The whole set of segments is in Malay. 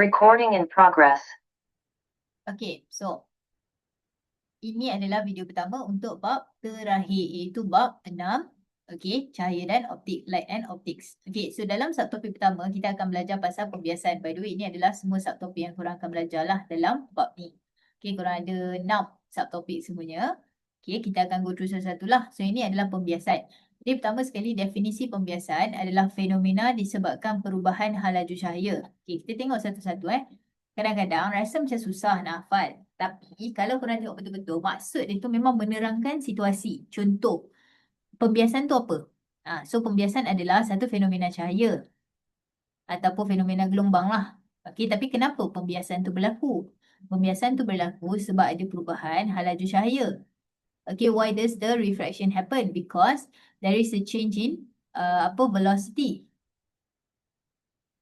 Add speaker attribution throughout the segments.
Speaker 1: Recording in progress.
Speaker 2: Okay, so ini adalah video pertama untuk bab terakhir iaitu bab 6. Okay, cahaya dan optik, light and optics. Okay, so dalam subtopik pertama kita akan belajar pasal pembiasan. By the way, ini adalah semua subtopik yang korang akan belajar lah dalam bab ni. Okay, korang ada 6 subtopik semuanya. Okay, kita akan go through satu-satu lah. So, ini adalah pembiasan. Jadi, pertama sekali definisi pembiasan adalah fenomena disebabkan perubahan halaju cahaya. Okay, kita tengok satu-satu eh. Kadang-kadang rasa macam susah nak hafal. Tapi kalau korang tengok betul-betul, maksud dia tu memang menerangkan situasi. Contoh, pembiasan tu apa? Ha, so pembiasan adalah satu fenomena cahaya ataupun fenomena gelombang lah. Okay, tapi kenapa pembiasan tu berlaku? Pembiasan tu berlaku sebab ada perubahan halaju cahaya. Okay, why does the refraction happen? Because there is a change in uh, apa velocity.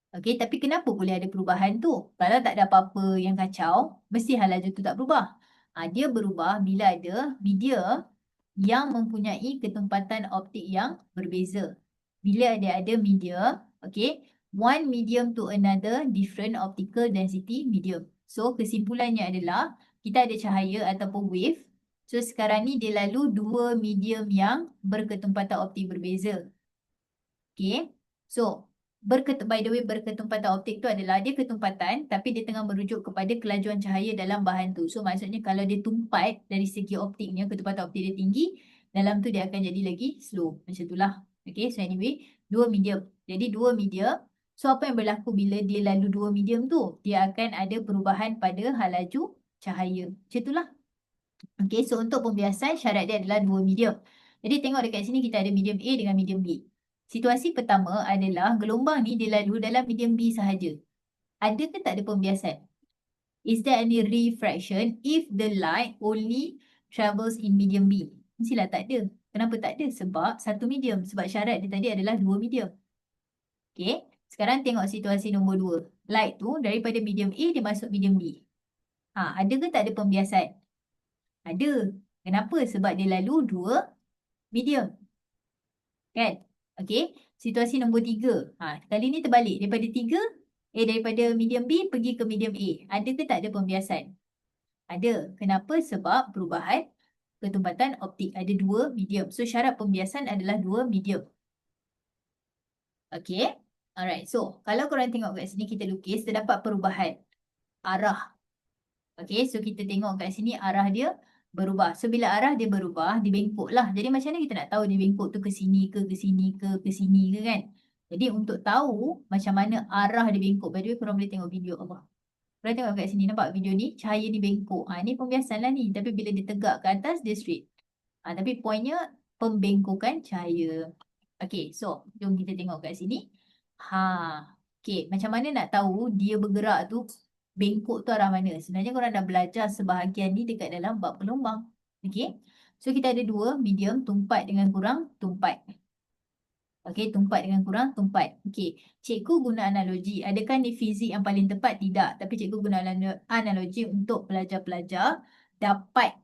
Speaker 2: Okay, tapi kenapa boleh ada perubahan tu? Kalau tak ada apa-apa yang kacau, mesti halaju tu tak berubah. Ha, dia berubah bila ada media yang mempunyai ketumpatan optik yang berbeza. Bila ada ada media, okay, one medium to another different optical density medium. So kesimpulannya adalah kita ada cahaya ataupun wave. So sekarang ni dia lalu dua medium yang berketumpatan optik berbeza. Okay, so berket by the way berketumpatan optik tu adalah dia ketumpatan tapi dia tengah merujuk kepada kelajuan cahaya dalam bahan tu. So maksudnya kalau dia tumpat dari segi optiknya ketumpatan optik dia tinggi, dalam tu dia akan jadi lagi slow. Macam itulah. Okay, so anyway, dua medium. Jadi dua medium. So apa yang berlaku bila dia lalu dua medium tu? Dia akan ada perubahan pada halaju cahaya. Macam itulah. Okay, so untuk pembiasan syarat dia adalah dua medium. Jadi tengok dekat sini kita ada medium A dengan medium B. Situasi pertama adalah gelombang ni dia lalu dalam medium B sahaja. Ada ke tak ada pembiasan? Is there any refraction if the light only travels in medium B? Mestilah tak ada. Kenapa tak ada? Sebab satu medium. Sebab syarat dia tadi adalah dua medium. Okay. Sekarang tengok situasi nombor dua. Light tu daripada medium A dia masuk medium B. Ha, ada ke tak ada pembiasan? Ada. Kenapa? Sebab dia lalu dua medium. Kan? Okey, situasi nombor tiga. Ha, kali ni terbalik. Daripada tiga, eh daripada medium B pergi ke medium A. Ada ke tak ada pembiasan? Ada. Kenapa? Sebab perubahan ketumpatan optik. Ada dua medium. So, syarat pembiasan adalah dua medium. Okey. Alright. So, kalau korang tengok kat sini, kita lukis, terdapat perubahan arah. Okey. So, kita tengok kat sini arah dia berubah. So bila arah dia berubah, dia bengkok lah. Jadi macam mana kita nak tahu dia bengkok tu ke sini ke, ke sini ke, ke sini ke kan? Jadi untuk tahu macam mana arah dia bengkok, by the way korang boleh tengok video apa? Korang tengok kat sini, nampak video ni? Cahaya ni bengkok. Ha, ni pembiasan lah ni. Tapi bila dia tegak ke atas, dia straight. Ha, tapi poinnya pembengkokan cahaya. Okay, so jom kita tengok kat sini. Ha, okay, macam mana nak tahu dia bergerak tu bengkok tu arah mana. Sebenarnya korang dah belajar sebahagian ni dekat dalam bab pelumbang. Okay. So kita ada dua medium tumpat dengan kurang tumpat. Okay, tumpat dengan kurang tumpat. Okay, cikgu guna analogi. Adakah ni fizik yang paling tepat? Tidak. Tapi cikgu guna analogi untuk pelajar-pelajar dapat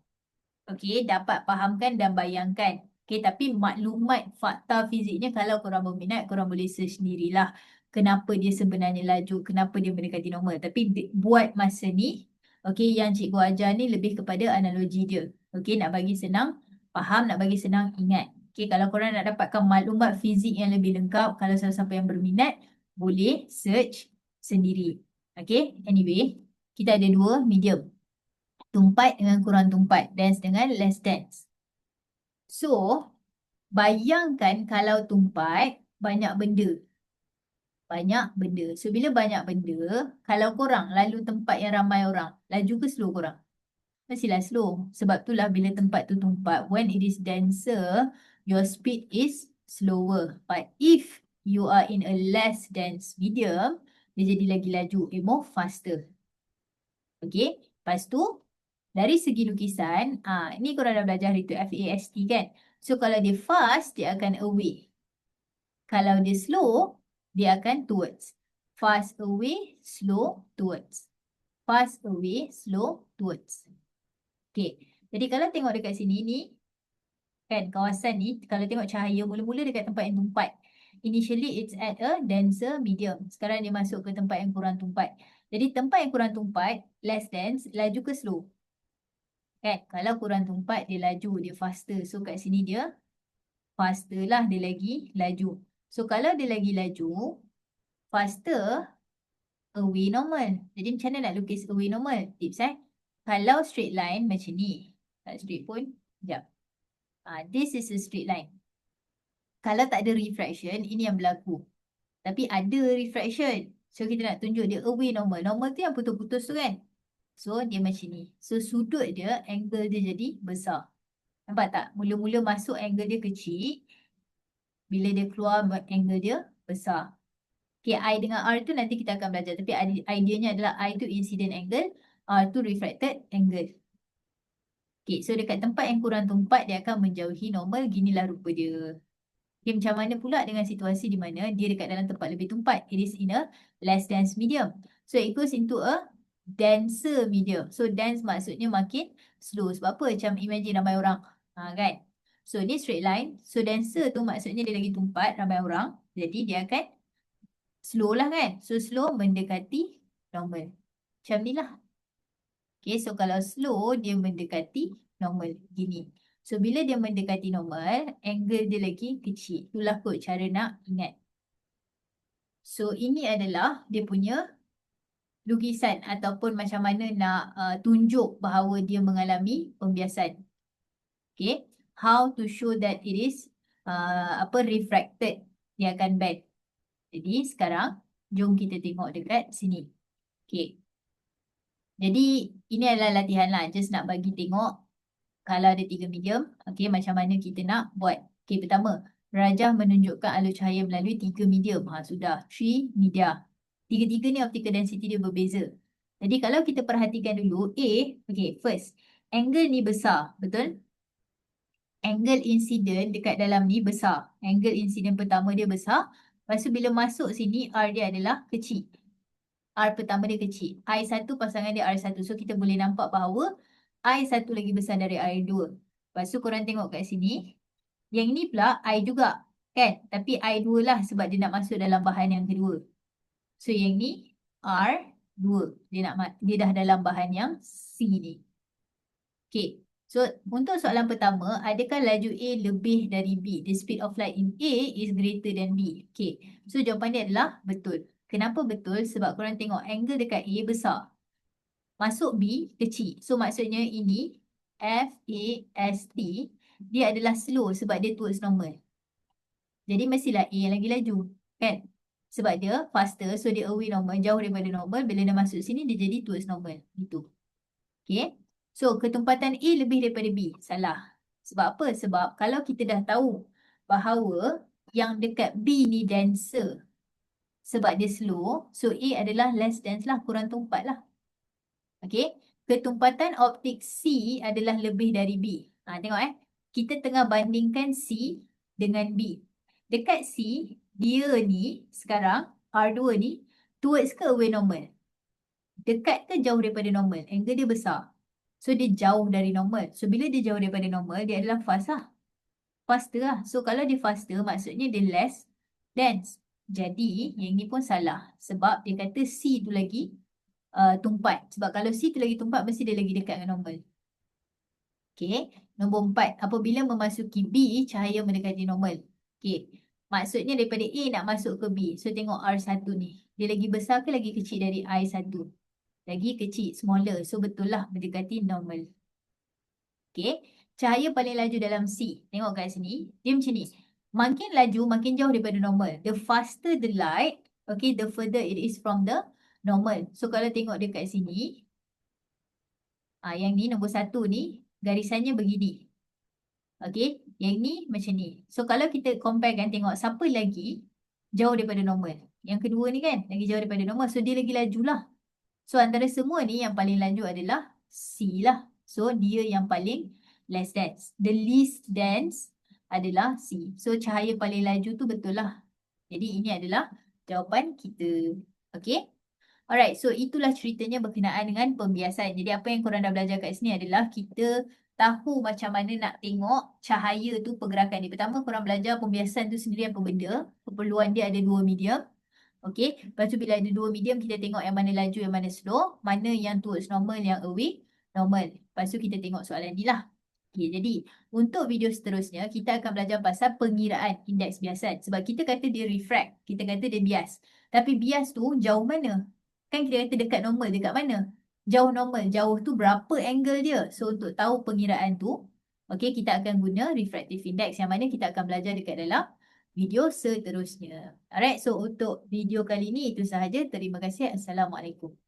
Speaker 2: okay, dapat fahamkan dan bayangkan. Okay, tapi maklumat fakta fiziknya kalau korang berminat, korang boleh search sendirilah kenapa dia sebenarnya laju, kenapa dia mendekati normal. Tapi buat masa ni, okay, yang cikgu ajar ni lebih kepada analogi dia. Okay, nak bagi senang faham, nak bagi senang ingat. Okay, kalau korang nak dapatkan maklumat fizik yang lebih lengkap, kalau siapa-siapa yang berminat, boleh search sendiri. Okay, anyway, kita ada dua medium. Tumpat dengan kurang tumpat, dense dengan less dense. So, bayangkan kalau tumpat, banyak benda banyak benda. So bila banyak benda, kalau korang lalu tempat yang ramai orang, laju ke slow korang? Mestilah slow. Sebab itulah bila tempat tu tumpat, when it is denser, your speed is slower. But if you are in a less dense medium, dia jadi lagi laju, eh more faster. Okay, lepas tu, dari segi lukisan, ah ni korang dah belajar hari tu FAST kan? So kalau dia fast, dia akan away. Kalau dia slow, dia akan towards. Fast away, slow towards. Fast away, slow towards. Okay. Jadi kalau tengok dekat sini ni, kan kawasan ni, kalau tengok cahaya mula-mula dekat tempat yang tumpat. initially it's at a denser medium. Sekarang dia masuk ke tempat yang kurang tumpat. Jadi tempat yang kurang tumpat, less dense, laju ke slow? Kan? Kalau kurang tumpat, dia laju, dia faster. So kat sini dia faster lah, dia lagi laju. So kalau dia lagi laju, faster, away normal. Jadi macam mana nak lukis away normal? Tips eh. Kalau straight line macam ni. Tak straight pun, sekejap. Uh, this is a straight line. Kalau tak ada refraction, ini yang berlaku. Tapi ada refraction. So kita nak tunjuk dia away normal. Normal tu yang putus-putus tu kan. So dia macam ni. So sudut dia, angle dia jadi besar. Nampak tak? Mula-mula masuk angle dia kecil. Bila dia keluar angle dia besar. Okay, I dengan R tu nanti kita akan belajar. Tapi ideanya adalah I tu incident angle. R tu refracted angle. Okay, so dekat tempat yang kurang tumpat, dia akan menjauhi normal. Ginilah rupa dia. Okay, macam mana pula dengan situasi di mana dia dekat dalam tempat lebih tumpat. It is in a less dense medium. So, it goes into a denser medium. So, dense maksudnya makin slow. Sebab apa? Macam imagine ramai orang. Ha, kan? So, ni straight line. So, denser tu maksudnya dia lagi tumpat ramai orang. Jadi, dia akan slow lah kan? So, slow mendekati normal. Macam ni lah. Okay, so kalau slow, dia mendekati normal. Gini. So, bila dia mendekati normal, angle dia lagi kecil. Itulah kot cara nak ingat. So, ini adalah dia punya lukisan ataupun macam mana nak uh, tunjuk bahawa dia mengalami pembiasan. Okay. How to show that it is uh, apa refracted. Dia akan bend. Jadi, sekarang, jom kita tengok dekat sini. Okay. Jadi ini adalah latihan lah. Just nak bagi tengok kalau ada tiga medium. Okay macam mana kita nak buat. Okay pertama. Rajah menunjukkan alur cahaya melalui tiga medium. Ha sudah. Three media. Tiga-tiga ni optical density dia berbeza. Jadi kalau kita perhatikan dulu. A. Okay first. Angle ni besar. Betul? Angle incident dekat dalam ni besar. Angle incident pertama dia besar. Lepas tu bila masuk sini R dia adalah kecil. R pertama dia kecil. I1 pasangan dia R1. So kita boleh nampak bahawa I1 lagi besar dari I2. Lepas tu korang tengok kat sini. Yang ni pula I juga. Kan? Tapi I2 lah sebab dia nak masuk dalam bahan yang kedua. So yang ni R2. Dia nak dia dah dalam bahan yang C ni. Okay. So untuk soalan pertama, adakah laju A lebih dari B? The speed of light in A is greater than B. Okay. So jawapan dia adalah betul. Kenapa betul? Sebab korang tengok angle dekat A besar. Masuk B kecil. So maksudnya ini F, A, S, T. Dia adalah slow sebab dia towards normal. Jadi mestilah A lagi laju. Kan? Sebab dia faster. So dia away normal. Jauh daripada normal. Bila dia masuk sini dia jadi towards normal. Itu. Okay. So ketumpatan A lebih daripada B. Salah. Sebab apa? Sebab kalau kita dah tahu bahawa yang dekat B ni denser sebab dia slow. So A adalah less dense lah, kurang tumpat lah. Okay. Ketumpatan optik C adalah lebih dari B. Ha, tengok eh. Kita tengah bandingkan C dengan B. Dekat C, dia ni sekarang R2 ni towards ke away normal? Dekat ke jauh daripada normal? Angle dia besar. So dia jauh dari normal. So bila dia jauh daripada normal, dia adalah fast lah. Faster lah. So kalau dia faster, maksudnya dia less dense. Jadi yang ni pun salah sebab dia kata C tu lagi uh, tumpat. Sebab kalau C tu lagi tumpat mesti dia lagi dekat dengan normal. Okay. Nombor empat. Apabila memasuki B, cahaya mendekati normal. Okay. Maksudnya daripada A nak masuk ke B. So tengok R1 ni. Dia lagi besar ke lagi kecil dari I1? Lagi kecil, smaller. So betul lah mendekati normal. Okay. Cahaya paling laju dalam C. Tengok kat sini. Dia macam ni makin laju, makin jauh daripada normal. The faster the light, okay, the further it is from the normal. So, kalau tengok dekat sini, ah, yang ni nombor satu ni, garisannya begini. Okay, yang ni macam ni. So, kalau kita compare kan, tengok siapa lagi jauh daripada normal. Yang kedua ni kan, lagi jauh daripada normal. So, dia lagi laju lah. So, antara semua ni yang paling laju adalah C lah. So, dia yang paling less dense. The least dense adalah C. So cahaya paling laju tu betul lah. Jadi ini adalah jawapan kita. Okay. Alright. So itulah ceritanya berkenaan dengan pembiasan. Jadi apa yang korang dah belajar kat sini adalah kita tahu macam mana nak tengok cahaya tu pergerakan dia. Pertama korang belajar pembiasan tu sendiri apa benda. Keperluan dia ada dua medium. Okay. Lepas tu bila ada dua medium kita tengok yang mana laju yang mana slow. Mana yang towards normal yang away normal. Lepas tu kita tengok soalan ni lah. Okay, jadi untuk video seterusnya kita akan belajar pasal pengiraan indeks biasan. Sebab kita kata dia refract. Kita kata dia bias. Tapi bias tu jauh mana? Kan kita kata dekat normal. Dekat mana? jauh normal. Jauh tu berapa angle dia. So untuk tahu pengiraan tu, okay, kita akan guna refractive index yang mana kita akan belajar dekat dalam video seterusnya. Alright, so untuk video kali ini itu sahaja. Terima kasih. Assalamualaikum.